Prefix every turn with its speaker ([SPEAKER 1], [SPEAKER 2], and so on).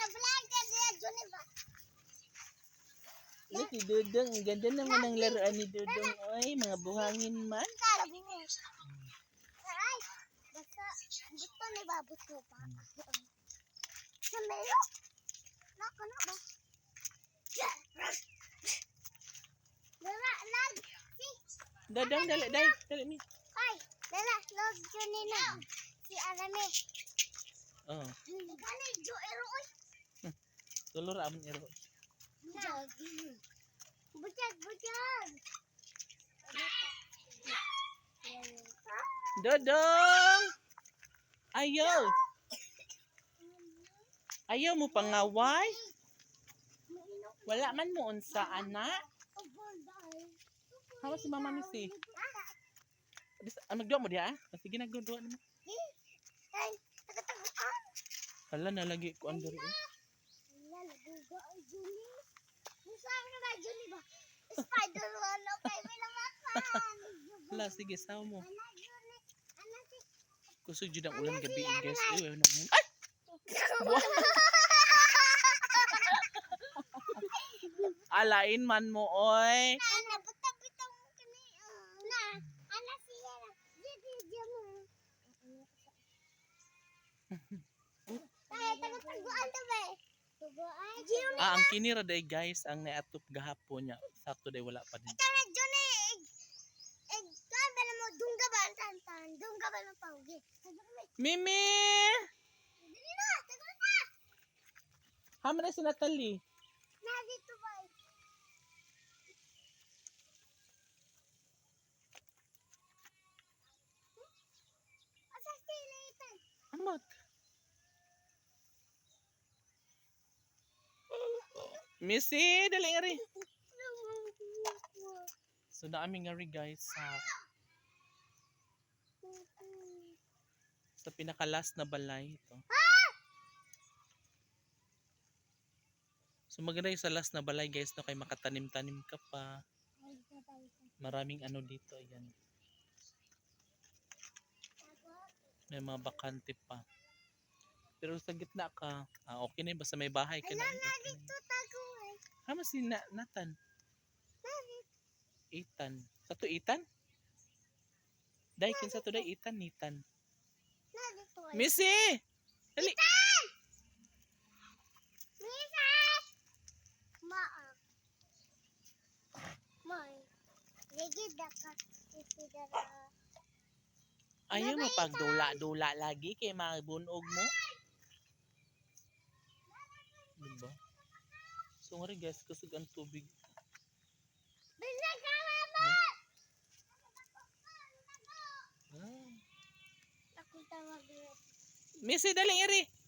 [SPEAKER 1] na vlog ka diya Johnny ba?
[SPEAKER 2] Look, ni Dudong. Ang ganda naman ng laruan ni Dudong. Oy, mga buhangin man.
[SPEAKER 1] Kala mo. Ay, basta buto ni babot ko pa. Sa meyo. Nako na ba? Dala, lag. Si,
[SPEAKER 2] Dodong, dali, dali. Dali, mi.
[SPEAKER 1] ay, dala, log Johnny na. Si Arame.
[SPEAKER 2] Oh,
[SPEAKER 1] Gani, Jo Eroy.
[SPEAKER 2] Tulor amon iro.
[SPEAKER 1] Butag. Butag, butag.
[SPEAKER 2] Dodong! Ayaw! Ayaw mo pangaway? Wala man mo unsa, anak. Hawa si Mama Missy. Dis, ah, magduwa mo diha? ah? Sige, nagduwa mo.
[SPEAKER 1] Ay, tagataguan.
[SPEAKER 2] Hala, nalagi ko ang diri. eh.
[SPEAKER 1] Wala, naguga ay Juni. Musang na ba, Juni ba? Spider-Man, okay, may lamakan.
[SPEAKER 2] Hala, sige, sawa mo. Kusog jud ang ulam gabi, guys. Uy, ano mo? Ay! Alain man mo, oy.
[SPEAKER 1] Ana,
[SPEAKER 2] Ah, ang kinira day guys, ang naatop gahapon niya. Sakto day wala pa din.
[SPEAKER 1] Ito na, Juni. Eh, kan ba na mo? Dungga ba ang tantan? Dungga ba ng paugi?
[SPEAKER 2] Mimi!
[SPEAKER 1] Dili na, taguan na.
[SPEAKER 2] Hama na si Natalie.
[SPEAKER 1] Na, dito ba? Asa sila ito?
[SPEAKER 2] Amat. Missy, dali nga rin. So na aming nga rin guys sa sa pinakalas na balay ito. So maganda yung sa last na balay guys no kay makatanim-tanim ka pa. Maraming ano dito ayan. May mga bakante pa. Pero sa gitna ka, ah, okay na yun, basta may bahay ka na.
[SPEAKER 1] Alam
[SPEAKER 2] yun,
[SPEAKER 1] na,
[SPEAKER 2] okay na
[SPEAKER 1] taguan.
[SPEAKER 2] Hama si na Nathan. Ethan. Sa to Ethan? Dai kin sa to dai Ethan Nitan. Missy! Dali.
[SPEAKER 1] Misa! Maa. May. Ligid na ka. Isidara.
[SPEAKER 2] Ayaw mo pagdula-dula lagi kay mga bunog mo. Diba? So nga rin guys, kusog ang tubig.
[SPEAKER 1] Bisa ka mama!
[SPEAKER 2] Ah.
[SPEAKER 1] Ako tawag.
[SPEAKER 2] Missy, dali iri.